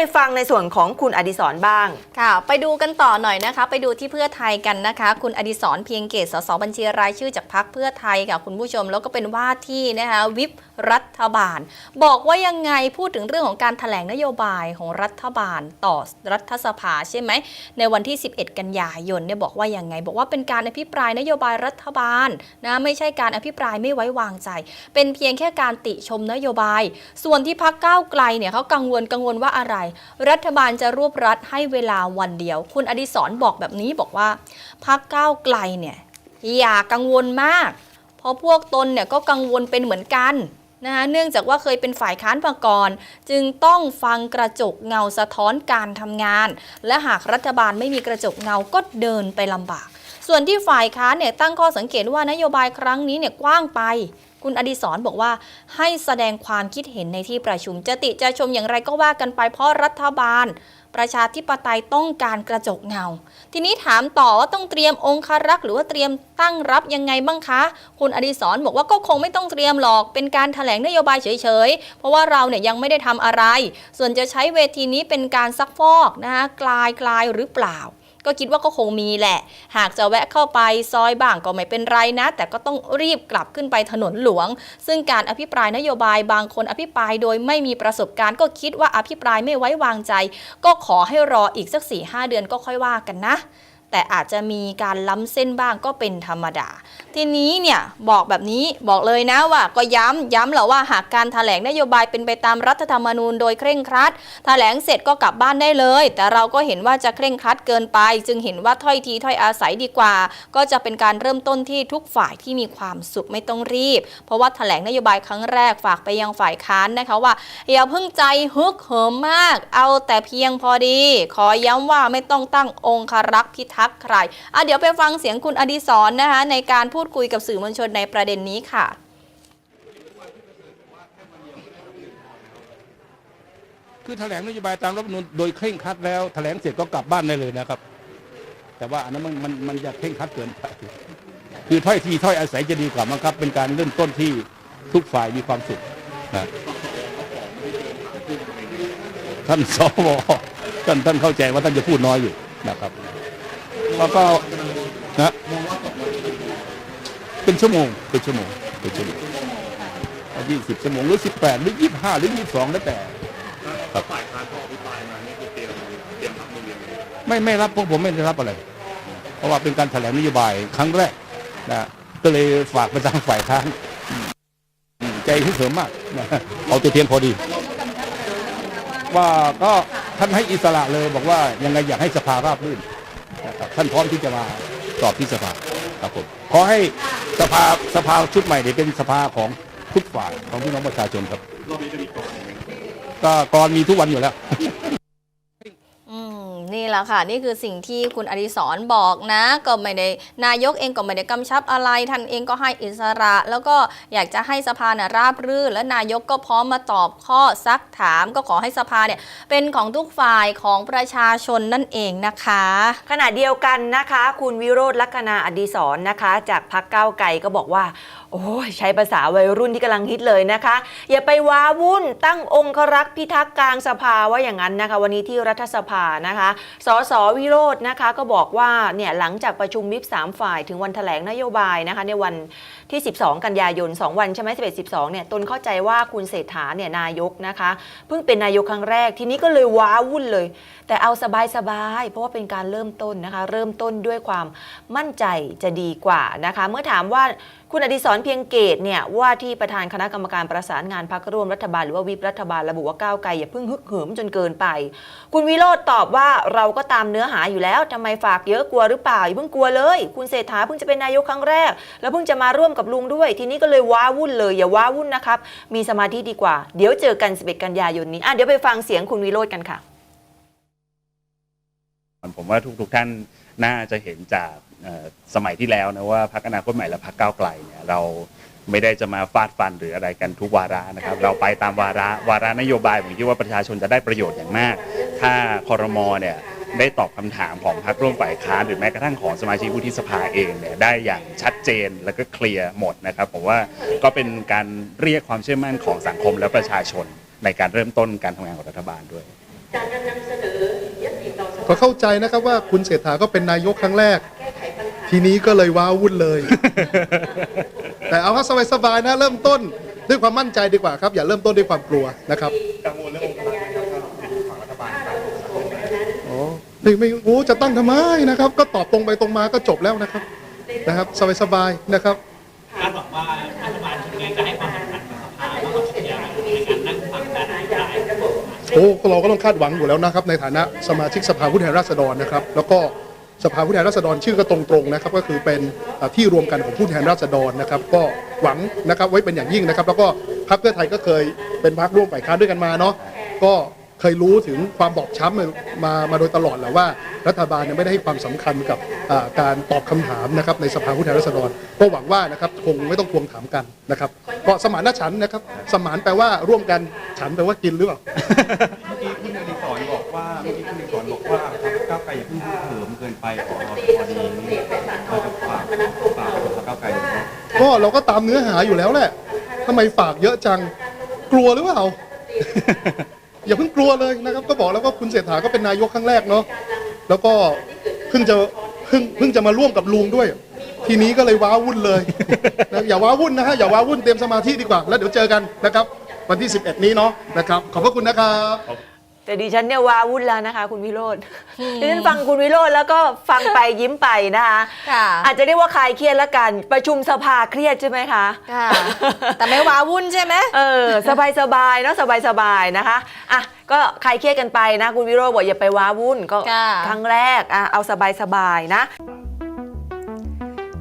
ไปฟังในส่วนของคุณอดิศรบ้าง ค่ะ ไปดูกันต่อหน่อยนะคะ ไปดูที่เพื่อไทยกันนะคะ คุณอดิศรเพียงเกตสสบัญชีรายชื่อจากพักเพื่อไทยค่ะคุณผู้ชมแล้วก็เป็นว่าที่นะคะวิปรัฐบาล บอกว่ายังไงพูดถึงเรื่องของการถแถลงนโยบายของรัฐบาลต่อรัฐสภาใช่ไหมในวันที่ 11 กันยายนเนี่ยบอกว่ายังไง บอกว่าเป็นการอภิปรายนโยบายรัฐบาลนะไม่ใช่การอภิปรายไม่ไว้วางใจ เป็นเพียงแค่การติชมนโยบาย ส่วนที่พักก้าวไกลเนี่ยเขากังวลกังวลว่าอะไรรัฐบาลจะรวบรัดให้เวลาวันเดียว คุณอดิศรบอกแบบนี้บอกว่าพักก้าวไกลเนี่ยอย่ากังวลมาก เพราะพวกตนเนี่ยก็กังวลเป็นเหมือนกันนะคะเนื่องจากว่าเคยเป็นฝ่ายค้านมาก่อน จึงต้องฟังกระจกเงาสะท้อนการทำงาน และหากรัฐบาลไม่มีกระจกเงาก็เดินไปลำบาก ส่วนที่ฝ่ายค้านเนี่ยตั้งข้อสังเกตว่านโยบายครั้งนี้เนี่ยกว้างไป คุณอดิศรบอกว่าให้แสดงความคิดเห็นในที่ประชุมจะติจะชมอย่างไรก็ว่ากันไปเพราะรัฐบาล ประชาธิปไตยต้องการกระจกเงา ทีนี้ถามต่อว่าต้องเตรียมองคารักษ์หรือว่าเตรียมตั้งรับยังไงบ้างคะ คุณอดิศรบอกว่าก็คงไม่ต้องเตรียมหรอกเป็นการถแถลงนโยบายเฉยๆ เพราะว่าเราเนี่ยยังไม่ได้ทำอะไร ส่วนจะใช้เวทีนี้เป็นการซักฟอกนะคะกลายกลายหรือเปล่า ก็คิดว่าก็คงมีแหละ หากจะแวะเข้าไปซอยบ้างก็ไม่เป็นไรนะ แต่ก็ต้องรีบกลับขึ้นไปถนนหลวง ซึ่งการอภิปรายนโยบายบางคนอภิปรายโดยไม่มีประสบการณ์ ก็คิดว่าอภิปรายไม่ไว้วางใจ ก็ขอให้รออีกสัก4ีหเดือนก็ค่อยว่ากันนะ แต่อาจจะมีการล้ำเส้นบ้างก็เป็นธรรมดา ทีนี้เนี่ยบอกแบบนี้บอกเลยนะว่าก็ย้ำย้ำแหละว่าหากการถแถลงนโยบายเป็นไปตามรัฐธรรมนูญโดยเคร่งครัดแถลงเสร็จก็กลับบ้านได้เลย แต่เราก็เห็นว่าจะเคร่งครัดเกินไป จึงเห็นว่าถ้อยทีถ้อยอาศัยดีกว่า ก็จะเป็นการเริ่มต้นที่ทุกฝ่ายที่มีความสุขไม่ต้องรีบ เพราะว่าแถลงนโยบายครั้งแรกฝากไปยังฝ่ายค้านนะคะว่าอย่าเพิ่งใจฮึกเหิมมาก เอาแต่เพียงพอดี ขอย้ำว่าไม่ต้องตั้งองคารักษ์พิทักษ์ใครอะเดี๋ยวไปฟังเสียงคุณอดิศรนะคะในการพูดคุยกับสื่อมวลชนในประเด็นนี้ค่ะคือแถลงนโยบายตามรัฐมนูญโดยเคร่งครัดแล้วแถลงเสร็จก็กลับบ้านได้เลยนะครับ แต่ว่าอันนั้นมันมันมันจะเคร่งครัดเกินไปคือถ้อยทีถ้อยอาศัยจะดีกว่ามั้งครับ เป็นการเริ่มต้นที่ทุกฝ่ายมีความสุขนะท่านสวท่านท่านเข้าใจว่าท่านจะพูดน้อยอยู่นะครับ แล้วก็นะเป็นชั่วโมงเป็นชั่วโมงเป็นชั่วโมงยี่สิบชั่วโมงหรือสิบแปดหรือยี่สิบห้าหรือยี่สิบสองแล้วแต่ครับฝ่ายค้านพออภิปรายมานี่คือเตรียมเตรียมรับมือยังไงไม่ไม่รับพวกผมไม่ได้รับอะไร เพราะว่าเป็นการแถลงนโยบายครั้งแรกนะก็เลยฝากไปทางฝ่ายค้านใจฮึกเหิมมากเอาตัวเพียงพอดี ว่าก็ท่านให้อิสระเลยบอกว่ายังไงอยากให้สภาราบรื่น ท่านพร้อมที่จะมาตอบที่สภาครับผมขอให้สภาสภาชุดใหม่เนี่ยเป็นสภาของทุกฝ่ายของพี่น้องประชาชนครับก็กรมีทุกวันอยู่แล้ว แหละค่ะ นี่คือสิ่งที่คุณอดิศรบอกนะ ก็ไม่ได้นายกเองก็ไม่ได้กำชับอะไรท่านเองก็ให้อิสระ แล้วก็อยากจะให้สภาน่ะราบรื่น และนายกก็พร้อมมาตอบข้อซักถาม ก็ขอให้สภาเนี่ยเป็นของทุกฝ่ายของประชาชนนั่นเองนะคะ ขณะเดียวกันนะคะ คุณวิโรธลักษณะอดีศรนะคะ จากพักก้าวไกลก็บอกว่าโอ้ยใช้ภาษาวัยรุ่นที่กำลังฮิตเลยนะคะ อย่าไปว้าวุ่นตั้งองครักษ์พิทักษ์กลางสภาว่าอย่างนั้นนะคะ วันนี้ที่รัฐสภานะคะสสวิโรจนะคะก็บอกว่าเนี่ยหลังจากประชุมวิป3ฝ่ายถึงวันแถลงนโยบายนะคะในวัน ที่ 12 กันยายน 2 วันใช่ไหม11 12 เนี่ยตนเข้าใจว่าคุณเศรษฐาเนี่ยนายกนะคะ เพิ่งเป็นนายกครั้งแรก ทีนี้ก็เลยว้าวุ่นเลย แต่เอาสบายๆเพราะว่าเป็นการเริ่มต้นนะคะ เริ่มต้นด้วยความมั่นใจจะดีกว่านะคะ เมื่อถามว่าคุณอดิศรเพียงเกตเนี่ยว่าที่ประธานคณะกรรมการประสานงานพักร่วมรัฐบาลหรือว่าวิปรัฐบาลระบุว่าก้าวไกลอย่าเพิ่งฮึกเหิมจนเกินไป คุณวิโรธตอบว่าเราก็ตามเนื้อหาอยู่แล้วทำไมฝากเยอะกลัวหรือเปล่าอย่าเพิ่งกลัวเลย คุณเศรษฐาเพิ่งจะเป็นนายกครั้งแรก แล้วเพิ่งจะมาร่วมกับลุงด้วย ทีนี้ก็เลยว้าวุ่นเลยอย่าว้าวุ่นนะครับ มีสมาธิดีกว่า เดี๋ยวเจอกัน11กันยายนนี้อะเดี๋ยวไปฟังเสียงคุณวิโรธกันค่ะ ผมว่าทุกๆท่านน่าจะเห็นจากสมัยที่แล้วนะว่าพรรคอนาคตใหม่และพรรคก้าวไกลเนี่ยเราไม่ได้จะมาฟาดฟันหรืออะไรกันทุกวาระนะครับ เราไปตามวาระวาระนโยบายผมคิดว่าประชาชนจะได้ประโยชน์อย่างมาก ถ้าคอรมอเนี่ย ได้ตอบคำถามของพรรคร่วมฝ่ายค้านหรือแม้กระทั่งของสมาชิกวุฒิสภาเองเนี่ยได้อย่างชัดเจนแล้วก็เคลียร์หมดนะครับผมว่าก็เป็นการเรียกความเชื่อมั่นของสังคมและประชาชนในการเริ่มต้นการทำงานของรัฐบาลด้วยก็เข้าใจนะครับว่าคุณเศรษฐาก็เป็นนายกครั้งแรก ทีนี้ก็เลยว้าวุ่นเลย แต่เอาให้สบายๆนะเริ่มต้นด้วยความมั่นใจดีกว่าครับ อย่าเริ่มต้นด้วยความกลัวนะครับอ๋อ ไม่ไม่โอ้จะตั้งทำไมนะครับ ก็ตอบตรงไปตรงมาก็จบแล้วนะครับนะครับ สบายๆนะครับคาดหวังว่ารัฐบาลชุดนี้จะให้ความสำคัญกับสภามากกว่าชุดเดียวในการนั่งฟังการอภิปรายโอ้เราก็ต้องคาดหวังอยู่แล้วนะครับ ในฐานะสมาชิกสภาผู้แทนราษฎรนะครับ แล้วก็สภาผู้แทนราษฎรชื่อก็ตรงๆนะครับ ก็คือเป็นอ่าที่รวมกันของผู้แทนราษฎรนะครับ ก็หวังนะครับไว้เป็นอย่างยิ่งนะครับ แล้วก็พรรคเพื่อไทยก็เคยเป็นพรรคร่วมฝ่ายค้านด้วยกันมาเนาะก็ เคยรู้ถึงความบอบช้ำมามามาโดยตลอดแหละว่า รัฐบาลเนี่ยไม่ได้ให้ความสำคัญกับอ่าการตอบคำถามนะครับในสภาผู้แทนราษฎรก็หวังว่านะครับคงไม่ต้องทวงถามกันนะครับก็สมานฉันท์นะครับสมานแปลว่าร่วมกันฉันแปลว่ากินหรือเปล่า เมื่อกี้คุณอดิศรบอกว่าเมื่อกี้คุณอดิศรบอกว่าพรรคก้าวไกลอย่าเพิ่งฮึกเหิมเกินไปขอรอพอดีเราจะฝากฝากพรรคก้าวไกลนะครับก็เราก็ตามเนื้อหาอยู่แล้วแหละทำไมฝากเยอะจังกลัวหรือเปล่า อย่าเพิ่งกลัวเลยนะครับ ก็บอกแล้วว่าคุณเศรษฐาก็เป็นนายกครั้งแรกเนาะแล้วก็เพิ่งจะเพิ่งเพิ่งจะมาร่วมกับลุงด้วย ทีนี้ก็เลยว้าวุ่นเลยนะอย่าว้าวุ่นนะฮะอย่าว้าวุ่นเตรียมสมาธิดีกว่า แล้วเดี๋ยวเจอกันนะครับ วันที่ 11 นี้เนาะนะครับ ขอบพระคุณนะครับ แต่ดิฉันเนี่ยว้าวุ่นแล้วนะคะ คุณวิโรธดิฉันฟังคุณวิโรธแล้วก็ฟังไปยิ้มไปนะคะค่ะอาจจะเรียกว่าคลายเครียดละกัน ประชุมสภาเครียดใช่ไหมคะค่ะแต่ไม่ว้าวุ่นใช่ไหมเออสบายสบายๆเนาะสบายสบายๆนะคะอะก็คลายเครียดกันไปนะ คุณวิโรจน์บอกอย่าไปว้าวุ่นก็ค่ะครั้งแรกอะเอาสบายสบายๆนะ